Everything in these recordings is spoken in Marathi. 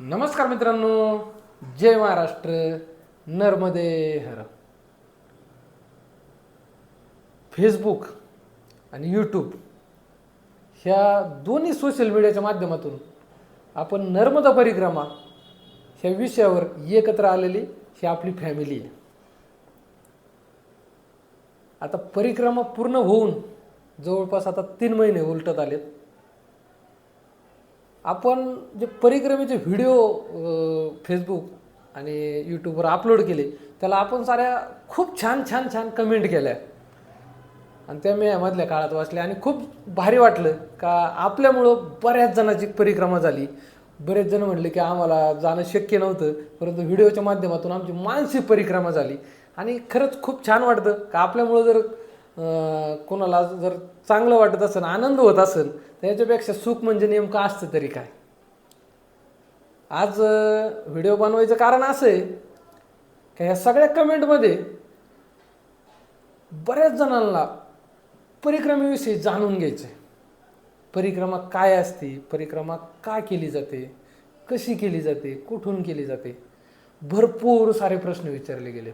नमस्कार मित्रांनो जय महाराष्ट्र नर्मदे हर. फेसबुक आणि यूट्यूब ह्या दोन्ही सोशल मीडियाच्या माध्यमातून आपण नर्मदा परिक्रमा ह्या विषयावर एकत्र आलेली ही आपली फॅमिली आहे. आता परिक्रमा पूर्ण होऊन जवळपास आता तीन महिने उलटत आलेत. आपण जे परिक्रमेचे व्हिडिओ फेसबुक आणि यूट्यूबवर अपलोड केले त्याला आपण साऱ्या खूप छान छान छान कमेंट केल्या. आणि त्या मी यामधल्या काळात वाचल्या आणि खूप भारी वाटलं का आपल्यामुळं बऱ्याच जणांची परिक्रमा झाली. बरेच जण म्हटले की आम्हाला जाणं शक्य नव्हतं परंतु व्हिडिओच्या माध्यमातून आमची मानसिक परिक्रमा झाली. आणि खरंच खूप छान वाटतं का आपल्यामुळं जर कोणाला जर चांगलं वाटत असेल आनंद होत असेल तर याच्यापेक्षा सुख म्हणजे नेमकं असतं तरी काय? आज व्हिडिओ बनवायचं कारण असं आहे की ह्या सगळ्या कमेंटमध्ये बऱ्याच जणांना परिक्रमेविषयी जाणून घ्यायचं आहे परिक्रमा काय असते परिक्रमा का केली जाते कशी केली जाते कुठून केली जाते? भरपूर सारे प्रश्न विचारले गेले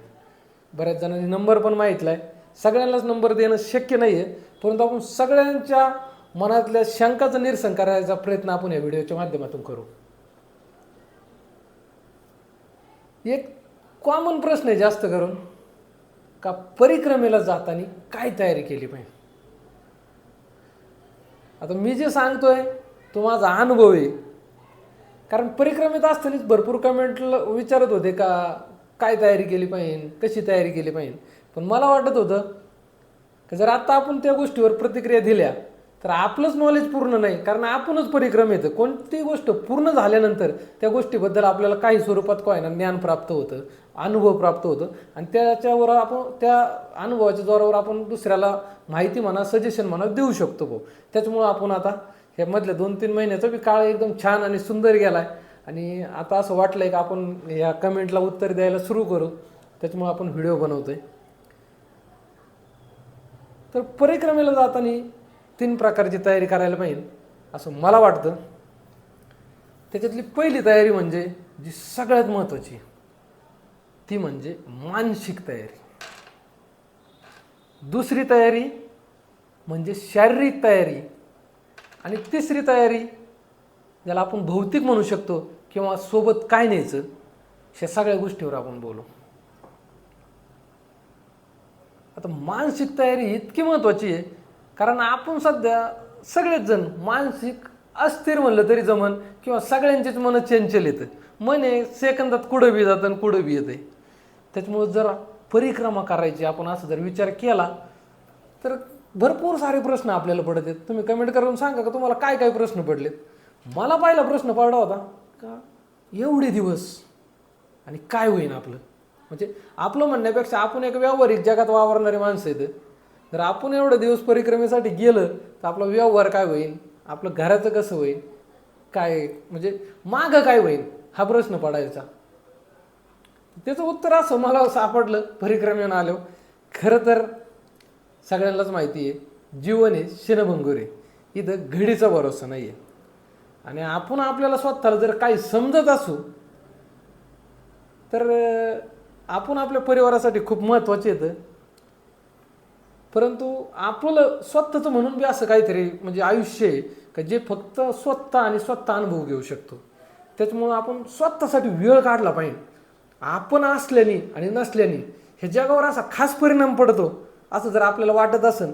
बऱ्याच जणांनी नंबर पण माहितला आहे सगळ्यांनाच नंबर देणं शक्य नाही आहे परंतु आपण सगळ्यांच्या मनातल्या शंकाचं निरसन करायचा प्रयत्न आपण या व्हिडिओच्या माध्यमातून करू. एक कॉमन प्रश्न आहे जास्त करून का परिक्रमेला जाताना काय तयारी केली पाहिजे? आता मी जे सांगतोय तो माझा अनुभव आहे. कारण परिक्रमेत असतानाच भरपूर कमेंट विचारत होते का काय तयारी केली पाहिजे कशी तयारी केली पाहिजे? पण मला वाटत होतं की जर आता आपण त्या गोष्टीवर प्रतिक्रिया दिल्या तर आपलंच नॉलेज पूर्ण नाही कारण आपणच परिक्रम येतं. कोणतीही गोष्ट पूर्ण झाल्यानंतर त्या गोष्टीबद्दल आपल्याला काही स्वरूपात काय ना ज्ञान प्राप्त होतं अनुभव प्राप्त होतं. आणि त्याच्यावर आपण त्या अनुभवाच्या जोरावर आपण दुसऱ्याला माहिती म्हणा सजेशन म्हणा देऊ शकतो भाऊ. त्याच्यामुळं आपण आता हे मधल्या दोन तीन महिन्याचा बी काळ एकदम छान आणि सुंदर गेला आहे आणि आता असं वाटलं आहे की आपण या कमेंटला उत्तर द्यायला सुरू करू. त्याच्यामुळं आपण व्हिडिओ बनवतो आहे तर परिक्रमेला जाताना तीन प्रकारची तयारी करायला पाहिजे असं मला वाटतं. त्याच्यातली पहिली तयारी म्हणजे जी सगळ्यात महत्त्वाची ती म्हणजे मानसिक तयारी. दुसरी तयारी म्हणजे शारीरिक तयारी. आणि तिसरी तयारी ज्याला आपण भौतिक म्हणू शकतो किंवा सोबत काय न्यायचं ह्या सगळ्या गोष्टीवर आपण बोलू. आता मानसिक तयारी इतकी महत्त्वाची आहे. कारण आपण सध्या सगळेच जण मानसिक अस्थिर म्हणलं तरी जमन किंवा सगळ्यांचीच मनं चंचल येतं. मन हे सेकंदात कुठं बी जातं आणि कुठं बी येतं त्याच्यामुळं जर परिक्रमा करायची आपण असं जर विचार केला तर भरपूर सारे प्रश्न आपल्याला पडत आहेत. तुम्ही कमेंट करून सांगा का तुम्हाला काय काय प्रश्न पडलेत? मला पाहिला प्रश्न पडला होता का एवढे दिवस आणि काय होईन आपलं? म्हणजे आपलं म्हणण्यापेक्षा आपण एक व्यावहारिक जगात वावरणारे माणसं आहेत. जर आपण एवढं दिवस परिक्रमेसाठी गेलं तर आपला व्यवहार काय होईल? आपलं घराचं कसं होईल? काय म्हणजे मागं काय होईल? हा प्रश्न पडायचा. त्याचं उत्तर असं मला सापडलं परिक्रमेनं आलो खरं तर सगळ्यांनाच माहिती आहे जीवन आहे शिनभंगूर आहे. इथं घडीचा भरोसा नाही आहे आणि आपण आपल्याला स्वतःला जर काही समजत असू तर आपण आपल्या परिवारासाठी खूप महत्त्वाचे येतं परंतु आपलं स्वतःचं म्हणून बी असं काहीतरी म्हणजे आयुष्य आहे का जे फक्त स्वतः आणि स्वतः अनुभव घेऊ शकतो. त्याच्यामुळं आपण स्वतःसाठी वेळ काढला पाहिजे. आपण असल्याने आणि नसल्याने हे जगावर असा खास परिणाम पडतो असं जर आपल्याला वाटत असेल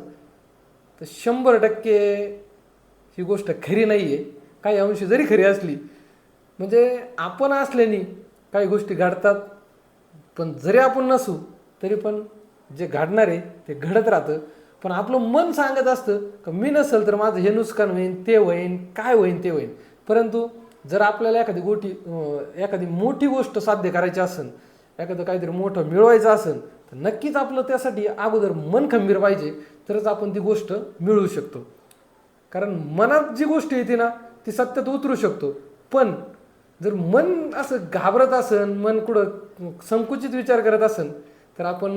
तर शंभर टक्के ही गोष्ट खरी नाही आहे काही अंशी जरी खरी असली म्हणजे आपण असल्याने काही गोष्टी घडतात पण जरी आपण नसू तरी पण जे घडणार आहे ते घडत राहतं. पण आपलं मन सांगत असतं का मी नसेल तर माझं हे नुकसान होईन ते होईन काय होईन ते होईन. परंतु जर आपल्याला एखादी गोटी एखादी मोठी गोष्ट साध्य करायची असेल एखादं काहीतरी मोठं मिळवायचं असेल तर नक्कीच आपलं त्यासाठी अगोदर मन खंबीर पाहिजे तरच आपण ती गोष्ट मिळवू शकतो. कारण मनात जी गोष्ट येते ना ती सत्यात उतरू शकतो. पण जर मन असं घाबरत असन मन कुठं संकुचित विचार करत असन तर आपण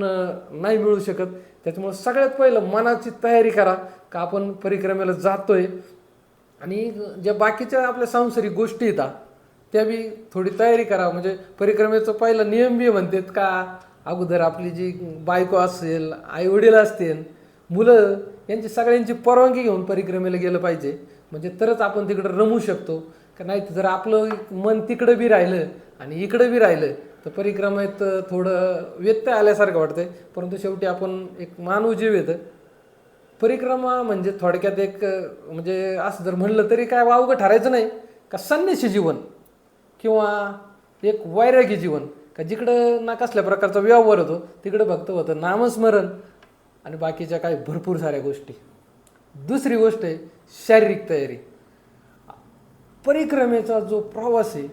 नाही मिळू शकत. त्याच्यामुळं सगळ्यात पहिलं मनाची तयारी करा का आपण परिक्रमेला जातोय. आणि ज्या बाकीच्या आपल्या सांसारिक गोष्टी येतात त्या बी थोडी तयारी करा. म्हणजे परिक्रमेचं पहिलं नियम बी म्हणतात का अगोदर आपली जी बायको असेल आई वडील असतील मुलं यांची सगळ्यांची परवानगी घेऊन परिक्रमेला गेलं पाहिजे. म्हणजे तरच आपण तिकडं रमू शकतो. का नाही तर जर आपलं मन तिकडं बी राहिलं आणि इकडं बी राहिलं तर परिक्रमेत थोडं व्यत्यय आल्यासारखं वाटतंय. परंतु शेवटी आपण एक मानव जीव येतं. परिक्रमा म्हणजे थोडक्यात एक म्हणजे असं जर म्हणलं तरी काय वावगं ठरायचं नाही. का संन्यासी जीवन किंवा एक वैरागी जीवन. का जिकडं ना कसल्या प्रकारचा व्यवहार होतो तिकडं फक्त होतं नामस्मरण आणि बाकीच्या काही भरपूर साऱ्या गोष्टी. दुसरी गोष्ट आहे शारीरिक तयारी. परिक्रमेचा जो प्रवास आहे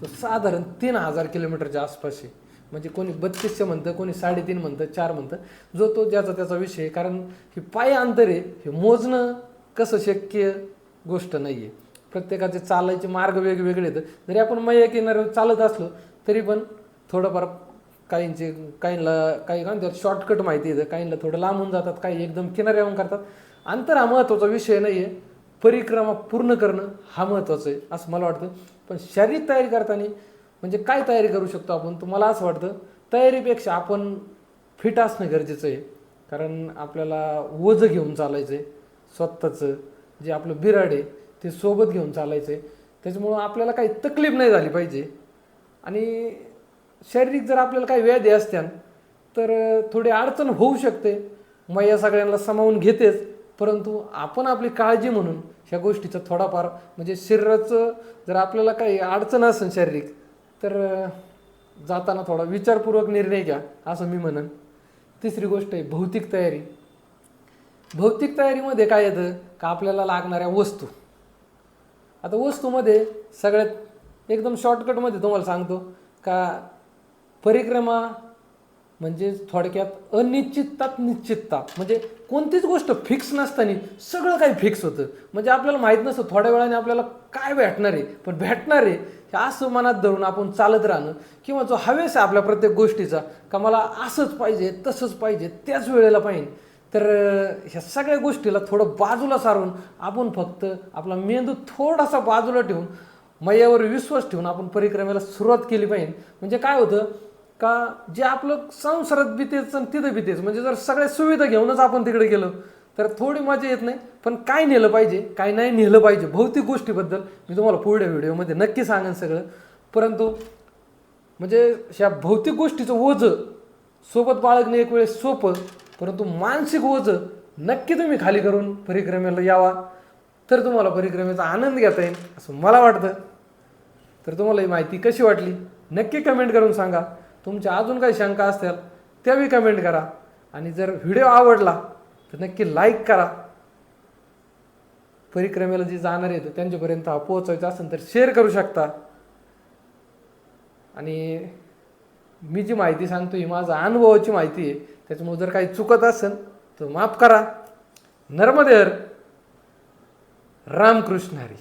तो साधारण तीन हजार किलोमीटरच्या आसपास आहे. म्हणजे कोणी बत्तीसशे म्हणतं कोणी साडेतीन म्हणतं चार म्हणतं जो तो ज्याचा त्याचा विषय आहे. कारण हे पाय अंतर आहे हे मोजणं कसं शक्य गोष्ट नाही आहे प्रत्येकाचे चालायचे मार्ग वेगवेगळे आहेत. जरी आपण मया किनाऱ्यावर चालत असलो तरी पण थोडंफार काहींचे काहींना काही काय म्हणतात शॉर्टकट माहिती येतं काहींना थोडं लांबून जातात काही एकदम किनाऱ्याहून करतात. अंतर हा महत्त्वाचा विषय नाही आहे परिक्रमा पूर्ण करणं हा महत्त्वाचं आहे असं मला वाटतं. पण शारीरिक तयारी करताना म्हणजे काय तयारी करू शकतो आपण? तर मला असं वाटतं तयारीपेक्षा आपण फिट असणं गरजेचं आहे. कारण आपल्याला ओझं घेऊन चालायचं आहे स्वतःचं जे आपलं बिराड आहे ते सोबत घेऊन चालायचं आहे त्याच्यामुळं आपल्याला काही तकलीफ नाही झाली पाहिजे. आणि शारीरिक जर आपल्याला काही व्याधी असत्यान तर थोडी अडचण होऊ शकते. मग या सगळ्यांना सामावून घेतेच. परंतु आपण आपली काळजी म्हणून ह्या गोष्टीचा थोडाफार म्हणजे शरीराचं जर आपल्याला काही अडचण असेल शारीरिक तर जाताना थोडा विचारपूर्वक निर्णय घ्या असं मी म्हणन. तिसरी गोष्ट आहे भौतिक तयारी. भौतिक तयारीमध्ये काय येतं? का आपल्याला लागणाऱ्या वस्तू. आता वस्तूमध्ये सगळ्यात एकदम शॉर्टकटमध्ये तुम्हाला सांगतो का परिक्रमा म्हणजे थोडक्यात अनिश्चिततात निश्चितता. म्हणजे कोणतीच गोष्ट फिक्स नसताना सगळं काही फिक्स होतं. म्हणजे आपल्याला माहीत नसतं थोड्या वेळाने आपल्याला काय भेटणार आहे? पण भेटणार आहे हे असं मनात धरून आपण चालत राहणं किंवा जो हवेस आहे आपल्या प्रत्येक गोष्टीचा का मला असंच पाहिजे तसंच पाहिजे त्याच वेळेला पाहिजे. तर ह्या सगळ्या गोष्टीला थोडं बाजूला सारून आपण फक्त आपला मेंदू थोडासा बाजूला ठेवून मैयावर विश्वास ठेवून आपण परिक्रमेला सुरुवात केली पाहिजे. म्हणजे काय होतं का जे आपलं संसारात बितेच आणि तिथं भीतेच म्हणजे जर सगळ्या सुविधा घेऊनच आपण तिकडे गेलो तर थोडी मजा येत नाही. पण काय नेलं पाहिजे काय नाही नेलं पाहिजे भौतिक गोष्टीबद्दल मी तुम्हाला पुढल्या व्हिडिओमध्ये नक्की सांगेन सगळं. परंतु म्हणजे ह्या भौतिक गोष्टीचं ओझं सोबत बाळगणे एक वेळेस सोपं परंतु मानसिक ओझं नक्की तुम्ही खाली करून परिक्रमेला यावा. तर तुम्हाला परिक्रमेचा आनंद घेता येईल असं मला वाटतं. तर तुम्हाला ही माहिती कशी वाटली नक्की कमेंट करून सांगा. तुमच्या अजून काही शंका असतील त्याही कमेंट करा. आणि जर व्हिडिओ आवडला तर नक्की लाईक करा. परिक्रमेला जे जाणार आहेत त्यांच्यापर्यंत हा पोहोचायचा असेल तर शेअर करू शकता. आणि मी जी माहिती सांगतो ही माझा अनुभवाची माहिती आहे. त्याच्यामुळे जर काही चुकत असेल तर माफ करा. नर्मदेर रामकृष्ण हरी.